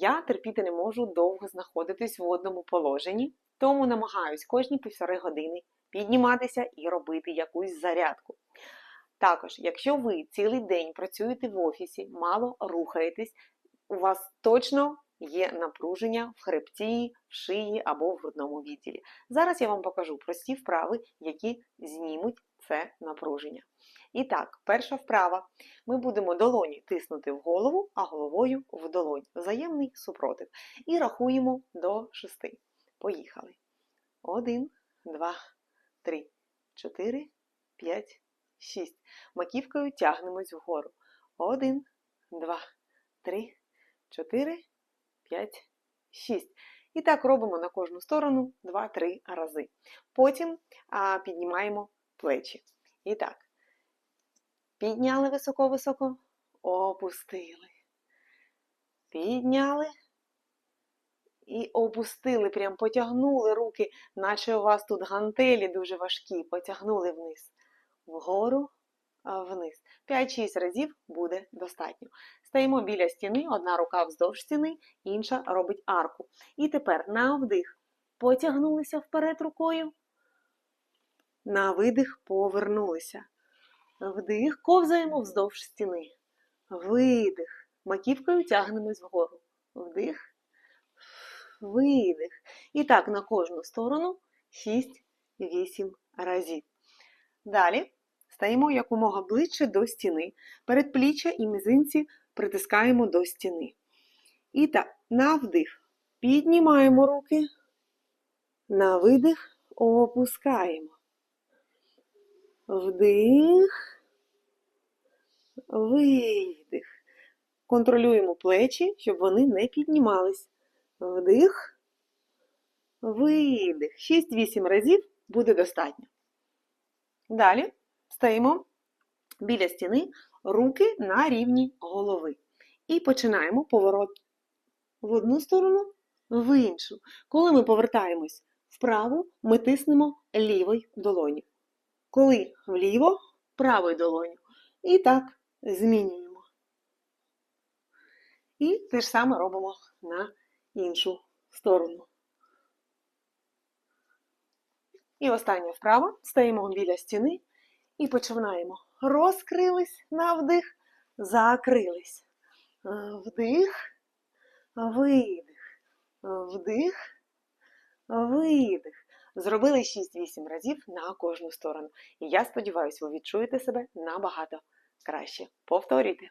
Я терпіти не можу довго знаходитись в одному положенні, тому намагаюсь кожні півтори години підніматися і робити якусь зарядку. Також, якщо ви цілий день працюєте в офісі, мало рухаєтесь, у вас точно є напруження в хребті, в шиї або в грудному відділі. Зараз я вам покажу прості вправи, які знімуть це напруження. І так, перша вправа. Ми будемо долоні тиснути в голову, а головою в долонь. Взаємний супротив. І рахуємо до шести. Поїхали. Один, два, три, чотири, п'ять, шість. Маківкою тягнемось вгору. Один, два, три, чотири, п'ять, шість. І так робимо на кожну сторону 2-3 рази. Потім а, піднімаємо плечі. І так. Підняли високо-високо, опустили. Підняли і опустили, прям потягнули руки, наче у вас тут гантелі дуже важкі, потягнули вниз. Вгору, вниз. 5-6 разів буде достатньо. Стаємо біля стіни, одна рука вздовж стіни, інша робить арку. І тепер на вдих потягнулися вперед рукою. На видих повернулися. Вдих, ковзаємо вздовж стіни. Видих. Маківкою тягнемось вгору. Вдих. Видих. І так на кожну сторону 6-8 разів. Далі стаємо якомога ближче до стіни. Передпліччя і мізинці притискаємо до стіни. І так, на вдих. Піднімаємо руки. На видих опускаємо. Вдих, видих. Контролюємо плечі, щоб вони не піднімались. Вдих, видих. 6-8 разів буде достатньо. Далі стаємо біля стіни, руки на рівні голови. І починаємо поворот в одну сторону, в іншу. Коли ми повертаємось вправо, ми тиснемо лівою долоню. Коли вліво, правою долоню. І так змінюємо. І те ж саме робимо на іншу сторону. І остання вправа. Стаємо біля стіни і починаємо. Розкрились на вдих, закрились. Е, Вдих, видих, вдих, видих. Зробили 6-8 разів на кожну сторону. І я сподіваюся, ви відчуєте себе набагато краще. Повторюйте.